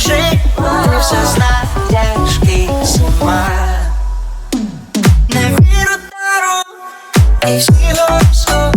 лжи Ты все знаешь, ты с ума. Не верю дару, и всі гороскопи.